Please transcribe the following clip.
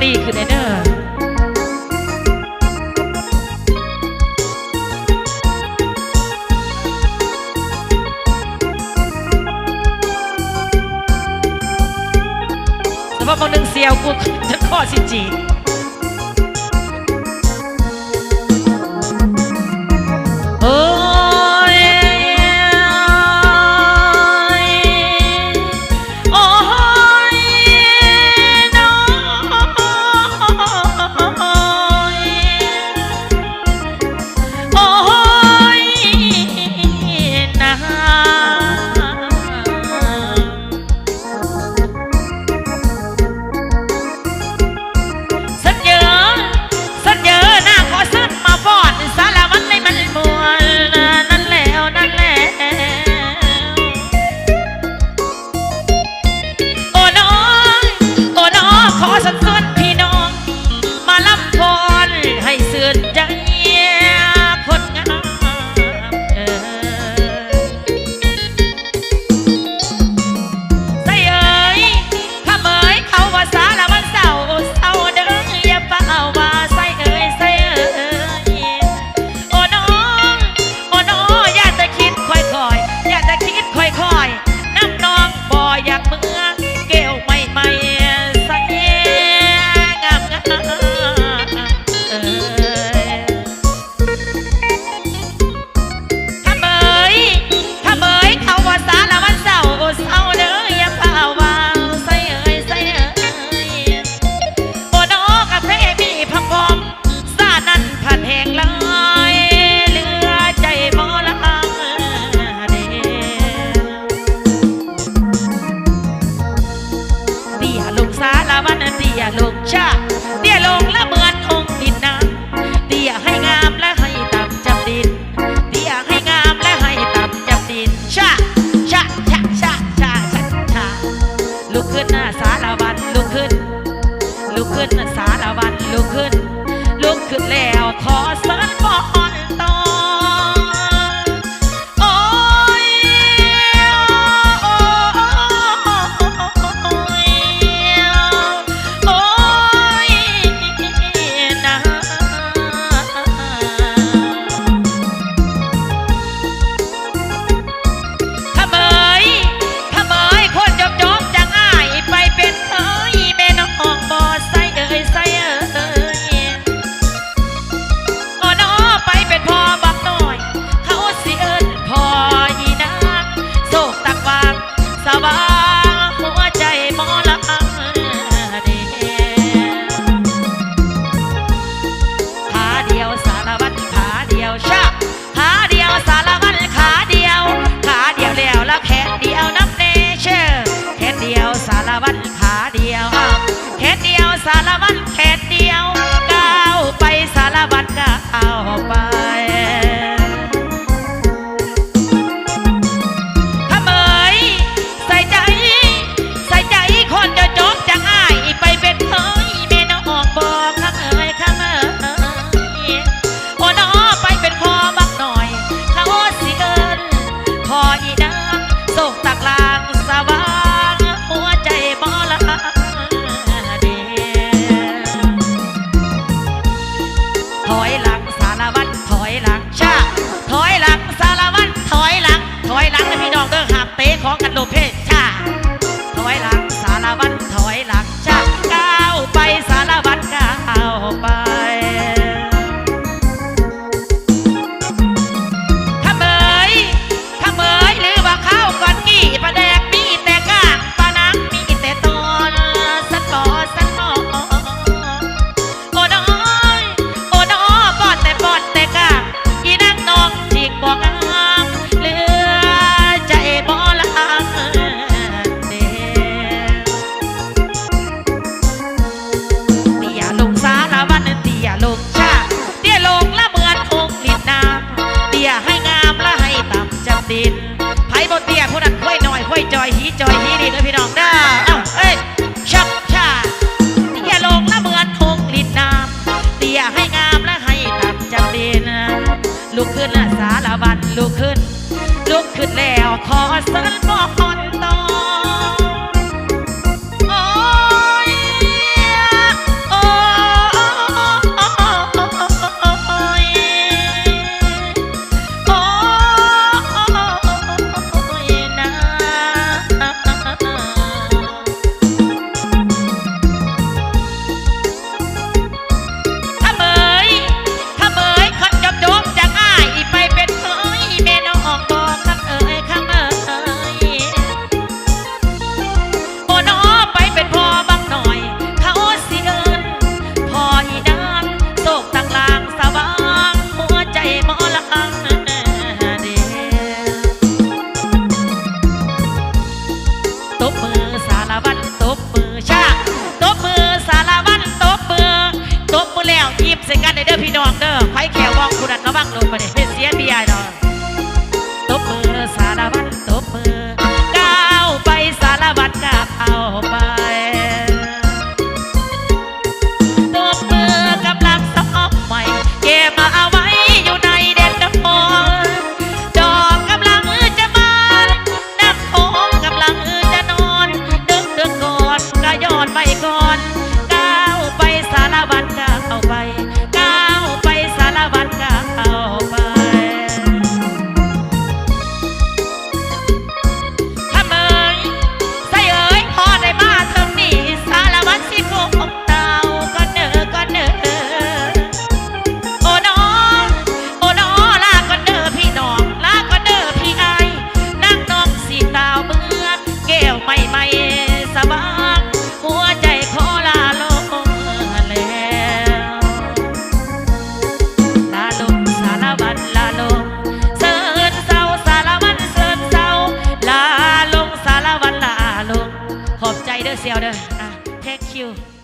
ตี้คือเนเดอร์สำหรัหนึ่งเซียวกูจะข้อสิจี look child. alabanzas. ขอกันโลเพศชาถอยหลังสารวัตรถอยหลังชาก้าวไปสารวัตรก้าวไปถ้าเมยถ้าเมยหรือว่าข้าวก่อนกี้ประแดกมีแต่ก้างปลานังมีแต่ตอนสันบอสันมอโอ้ดอยโอ้ดออปอดแต่ปอดแต่ก้างอีนั่งนองจิกบอก งามและให้ตับจำดีนะลุกขึ้นสารบันลุกขึ้น ลุกขึ้นแล้วขอสันบอก พี่น้องเด้อไฟแขวบ้องคุณอันระวังลงไปเนี่ยเสียเบียร์เนาะ you.